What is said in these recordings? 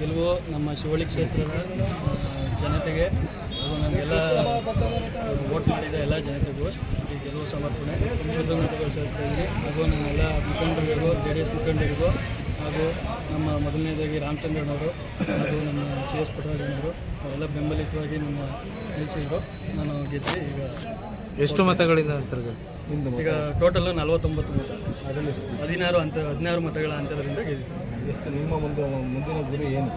ಗೆಲುವು ನಮ್ಮ ಶಿವಳ್ಳಿ ಕ್ಷೇತ್ರದ ಜನತೆಗೆ ಹಾಗೂ ನಮಗೆಲ್ಲ ವೋಟ್ ಮಾಡಿದ ಎಲ್ಲ ಜನತೆಗೂ ಈ ಗೆಲುವು ಸಮರ್ಪಣೆ. ಕೃತಜ್ಞತೆಗಳು ಸಲ್ಲಿಸ್ತಾ ಇದ್ದೀನಿ. ಹಾಗೂ ನಮ್ಮೆಲ್ಲ ಮುಖಂಡರಿಗೂ, ಜೆ ಡಿ ಎಸ್ ಮುಖಂಡರಿಗೂ ಹಾಗೂ ನಮ್ಮ ಮೊದಲನೇದಾಗಿ ರಾಮಚಂದ್ರನವರು ಹಾಗೂ ನಮ್ಮ ಸಿ ಎಸ್ ಪುಟ್ಟರಾಜನವರು ಅವರೆಲ್ಲ ಬೆಂಬಲಿತವಾಗಿ ನಮ್ಮ ನಿಲ್ಲಿಸಿದರು ನಾನು ಗೆದ್ದು ಈಗ ಎಷ್ಟು ಮತಗಳಿಂದ ಈಗ ಟೋಟಲ್ ನಲವತ್ತೊಂಬತ್ತು ಮತ. ಅದರಲ್ಲಿ ಹದಿನಾರು ಅಂತ ಹದಿನಾರು ಮತಗಳ ಅಂತರದಿಂದ ಗೆದ್ದಿದ್ದು ಎಷ್ಟು ನಿಮ್ಮ ಒಂದು ಮುಂದಿನ ಗುರಿ ಏನು?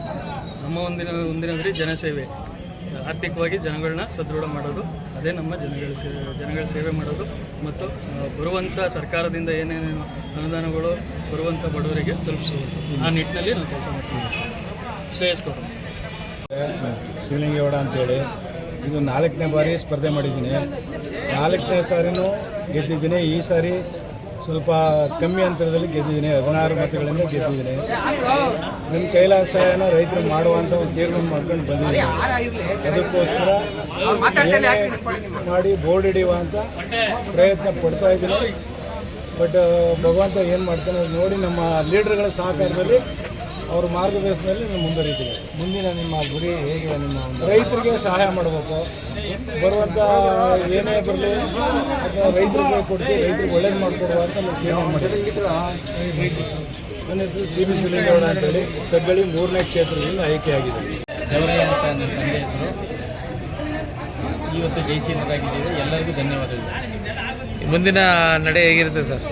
ನಮ್ಮ ಒಂದಿನ ಮುಂದಿನ ಗುರಿ ಜನಸೇವೆ. ಆರ್ಥಿಕವಾಗಿ ಜನಗಳನ್ನ ಸದೃಢ ಮಾಡೋದು, ಅದೇ ನಮ್ಮ ಜನಗಳ ಸೇವೆ ಜನಗಳ ಸೇವೆ ಮಾಡೋದು ಮತ್ತು ಬರುವಂಥ ಸರ್ಕಾರದಿಂದ ಏನೇನೇನು ಅನುದಾನಗಳು ಬರುವಂಥ ಬಡವರಿಗೆ ತಲುಪಿಸುವುದು. ಆ ನಿಟ್ಟಿನಲ್ಲಿ ನಾವು ಕೆಲಸ ಮಾಡ್ತೀವಿ. ಶ್ರೇಯಸ್ಕೊಡೋಣ ಶಿವಲಿಂಗೇಗೌಡ ಅಂತೇಳಿ. ಇದು ನಾಲ್ಕನೇ ಬಾರಿ ಸ್ಪರ್ಧೆ ಮಾಡಿದ್ದೀನಿ. ನಾಲ್ಕನೇ ಸಾರಿನೂ ಗೆದ್ದಿದ್ದೀನಿ. ಈ ಸಾರಿ ಸ್ವಲ್ಪ ಕಮ್ಮಿ ಅಂತರದಲ್ಲಿ ಗೆದ್ದಿದ್ದೀನಿ ಹದಿನಾರು ಮತಗಳಿಂದ ಗೆದ್ದಿದ್ದೀನಿ. ನನ್ನ ಕೈಲಾಸನ ರೈತರು ಮಾಡುವಂಥ ಒಂದು ತೀರ್ಮಾನ ಮಾಡ್ಕೊಂಡು ಬಂದಿದ್ದೀನಿ. ಅದಕ್ಕೋಸ್ಕರ ಮಾಡಿ ಬೋರ್ಡ್ ಹಿಡಿಯುವ ಅಂತ ಪ್ರಯತ್ನ ಪಡ್ತಾ ಇದ್ದೀನಿ. ಬಟ್ ಭಗವಂತ ಏನು ಮಾಡ್ತಾನೆ ನೋಡಿ ನಮ್ಮ ಲೀಡರ್ಗಳ ಸಹಕಾರದಲ್ಲಿ ಅವ್ರ ಮಾರ್ಗದರ್ಶನದಲ್ಲಿ ನಾನು ಮುಂದುವರಿತೀನಿ ಮುಂದಿನ ನಿಮ್ಮ ಗುರಿ ಹೇಗೆ ನಿಮ್ಮ ಒಂದು ರೈತರಿಗೆ ಸಹಾಯ ಮಾಡಬೇಕು. ಬರುವಂಥ ಏನೇ ಬರಲಿ ಅದನ್ನ ರೈತರಿಗೆ ಕೊಡಿಸಿ ರೈತರಿಗೆ ಒಳ್ಳೇದು ಮಾಡಿಕೊಡುವ ಅಂತ ನಾವು ತೀರ್ಮಾನ ನನ್ನ ಹೆಸರು ಟಿ ಬಿ ಶಿವಲಿಂಗೇಗೌಡ ಅಂತೇಳಿ ತಗ್ಗಳಿ ಮೂರನೇ ಕ್ಷೇತ್ರದಿಂದ ಆಯ್ಕೆಯಾಗಿದೆ ಆಗಿದೆ. ಅಂತ ನನ್ನ ತಂದೆ ಹೆಸರು. ಇವತ್ತು ಜಯಶೀಲರಾಗಿದ್ದೇವೆ ಎಲ್ಲರಿಗೂ ಧನ್ಯವಾದಗಳು. ಮುಂದಿನ ನಡೆ ಹೇಗಿರುತ್ತೆ ಸರ್?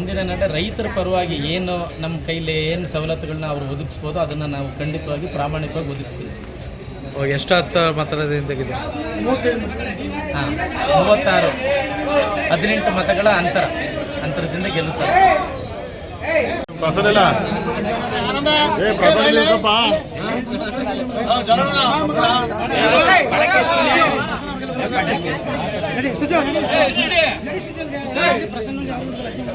ಮುಂದಿನ ನಡೆ ರೈತರ ಪರವಾಗಿ ಏನು ನಮ್ಮ ಕೈಲಿ ಏನು ಸವಲತ್ತುಗಳನ್ನ ಅವರು ಒದಗಿಸ್ಬೋದು ಅದನ್ನು ನಾವು ಖಂಡಿತವಾಗಿ ಪ್ರಾಮಾಣಿಕವಾಗಿ ಒದಗಿಸ್ತೀವಿ. ಓ, ಎಷ್ಟು ಹತ್ತು ಮತದಿಂದ ಹಾಂ ಮೂವತ್ತಾರು. ಹದಿನೆಂಟು ಮತಗಳ ಅಂತರ. ಅಂತರದಿಂದ ಗೆಲ್ಲಿಸ್ತಾರೆ ಪ್ರಸನ್ನ